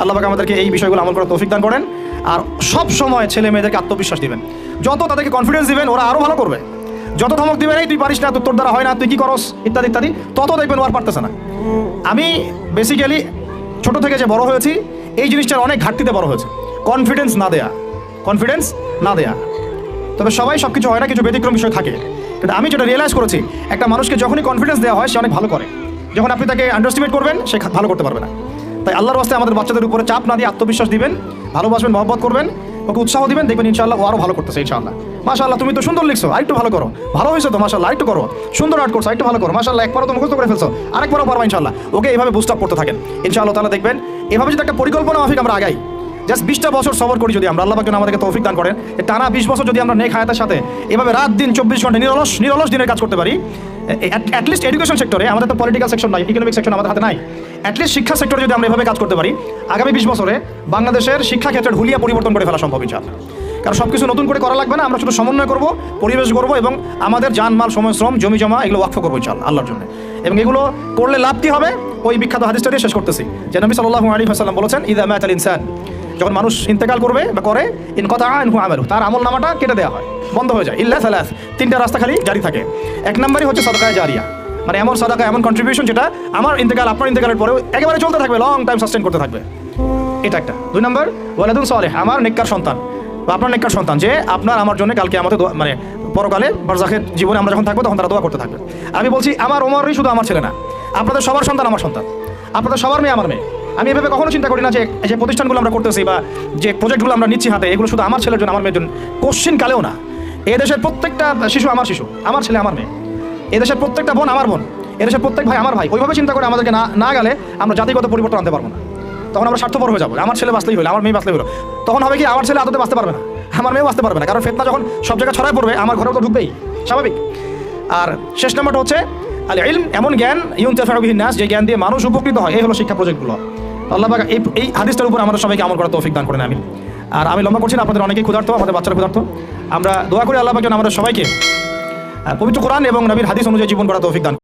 আল্লাহ আমাদেরকে এই বিষয়গুলো আমল করার তৌফিক দান করেন। আর সব সময় ছেলে মেয়েদেরকে আত্মবিশ্বাস দিবেন। যত তাদেরকে কনফিডেন্স দিবেন, ওরা আরও ভালো করবে। যত ধমক দিবেন, এই, তুই পারিস না, তোর দ্বারা হয় না, তুই কি করস? ইত্যাদি ইত্যাদি, তত দেখবেন ওর পারতেছে না। আমি বেসিক্যালি ছোট থেকে যে বড় হয়েছি, এই জিনিসটার অনেক ঘাটতিতে বড় হয়েছে। কনফিডেন্স না দেয়া। কনফিডেন্স না দেয়া। তবে সবাই সব কিছু হয় না, কিছু ব্যতিক্রম বিষয় থাকে। কিন্তু আমি যেটা রিয়েলাইজ করেছি, একটা মানুষকে যখনই কনফিডেন্স দেওয়া হয়, সে অনেক ভালো করে। যখন আপনি তাকে আন্ডারস্টিমেট করবেন, সে ভালো করতে পারবে না। তাই আল্লাহর বাস্তে আমাদের বাচ্চাদের উপরে চাপ না দিয়ে আত্মবিশ্বাস দিবেন, ভালোবাসবেন, মহব্বত করবেন, ওকে উৎসাহ দিবেন, দেখবেন ইনশাল্লাহ ও আরও ভালো করতেছে ইনশাল্লাহ মাশাল্লাহ তুমি তো সুন্দর লিখছো আরেকটু ভালো করো। ভালো হয়েছে তো মাশাল্লাহ আরেকটু করো। সুন্দর আর্ট করছ আরেকটু ভালো করো। মাশাআল্লাহ, একবারও তো মুখস্থ করে ফেলছো, আরেকবারও পারবা ইনশাল্লাহ ওকে এভাবে বুস্ট আপ করতে থাকেন। ইনশাল্লাহ তাহলে দেখবেন, এভাবে যদি একটা পরিকল্পনা মাফিক আমরা আগাই জাস্ট বিশটা বছর সবর করি যদি আমরা। আল্লাহ পাক যেন আমাদেরকে তৌফিক দান করেন। টানা বিশ বছর যদি আমরা নেক হায়াতের সাথে এভাবে রাত দিন চব্বিশ ঘণ্টা নিরলস নিরলস দিনের কাজ করতে পারি অ্যাটলিস্ট এডুকেশন সেক্টরে আমাদের তো পলিটিক্যাল সেকশন নাই ইকোনমিক সেকশন আমাদের হাতে নাই অ্যাটলিস্ট শিক্ষা সেক্টরে যদি আমরা এভাবে কাজ করতে পারি, আগামী বিশ বছরে বাংলাদেশের শিক্ষা ক্ষেত্রের হুলিয়া পরিবর্তন করে ফেলা সম্ভব ইনশাআল্লাহ। কারণ সব কিছু নতুন করে করা লাগবে না, আমরা শুধু সমন্বয় করব, পরিবেশ করব এবং আমাদের জানমাল সময়, শ্রম, জমি জমা, এগুলো ওয়াকফ করব চাল আল্লাহর জন্য। এবং এগুলো করলে লাভ কি হবে? ওই বিখ্যাত হাদিসটা শেষ করতেছি। যে নবী সাল্লাহ আলাইহি ওয়াসাল্লাম বলেছেন, ইদা মাতাল ইনসান। যখন মানুষ ইন্তেকাল করবে বা করে, ইন কথা আনহু আমালু, তার আমল নামাটা কেটে দেওয়া হয়, বন্ধ হয়ে যায়। ইল্লা সালাস, তিনটা রাস্তা খালি জারি থাকে। এক নম্বরই হচ্ছে সদকায় জারিয়া। মানে এমন সদকা এমন কন্ট্রিবিউশন যেটা আমার ইন্তেকাল, আপনার ইন্তেকালের পরেও একেবারে চলতে থাকবে লং টাইম সাস্টেন করতে থাকবে। এটা একটা। দুই নম্বর, ওয়ালাদুন সালেহ, আমার নেককার সন্তান। বা আপনার নেককার সন্তান, যে আপনার আমার জন্য কালকে আমাদের মানে পরকালে বারজাখের জীবনে আমরা যখন থাকব, তখন তারা দোয়া করতে থাকবে। আমি বলছি, আমার ওমরই শুধু আমার ছেলে না, আপনাদের সবার সন্তান আমার সন্তান। আপনাদের সবার মেয়ে আমার মেয়ে। আমি এভাবে কখনো চিন্তা করি না যে যে প্রতিষ্ঠানগুলো আমরা করতেছি বা যে প্রজেক্টগুলো আমরা নিচ্ছি হাতে, এগুলো শুধু আমার ছেলের জন্য, আমার মেয়ের জন্য। কোশ্চিন কালেও না। এই দেশের প্রত্যেকটা শিশু আমার শিশু, আমার ছেলে, আমার মেয়ে। এদেশের প্রত্যেকটা বোন আমার বোন, এদেশের প্রত্যেক ভাই আমার ভাই। ওইভাবে চিন্তা করে আমাদেরকে না না গেলে আমরা জাতিগত পরিবর্তন আনতে পারব না। তখন আমরা স্বার্থপর হয়ে যাব। আমার ছেলে বাঁচলেই হলো, আমার মেয়ে বাঁচলেই হলো। তখন হবে কি, আমার ছেলে আদতে বাঁচতে পারবে না। আমার মেয়ে বাঁচতে পারবে না। কারণ ফেতনা যখন সব জায়গায় ছড়ায় পড়বে, আমার ঘরেও তো ঢুকবেই। স্বাভাবিক। আর শেষ নম্বরটা হচ্ছে আল ইলম এমন জ্ঞান ইউন তেফারবিহীন নাস যে জ্ঞান দিয়ে মানুষ উপকৃত হয়। এই হলো শিক্ষা প্রজেক্টগুলো আল্লাহ এই এই হাদিসটার উপর আমাদের সবাইকে আমল করার তৌফিক দান করেন আমি আর আমি লম্বা করছি না, আপনাদের অনেকেই ক্ষুধার্ত, আমাদের বাচ্চারা ক্ষুধার্ত। আমরা দোয়া করি আল্লাহ পাক আমাদের সবাইকে পবিত্র কোরআন এবং নবীর হাদিস অনুযায়ী জীবন করা তৌফিক দান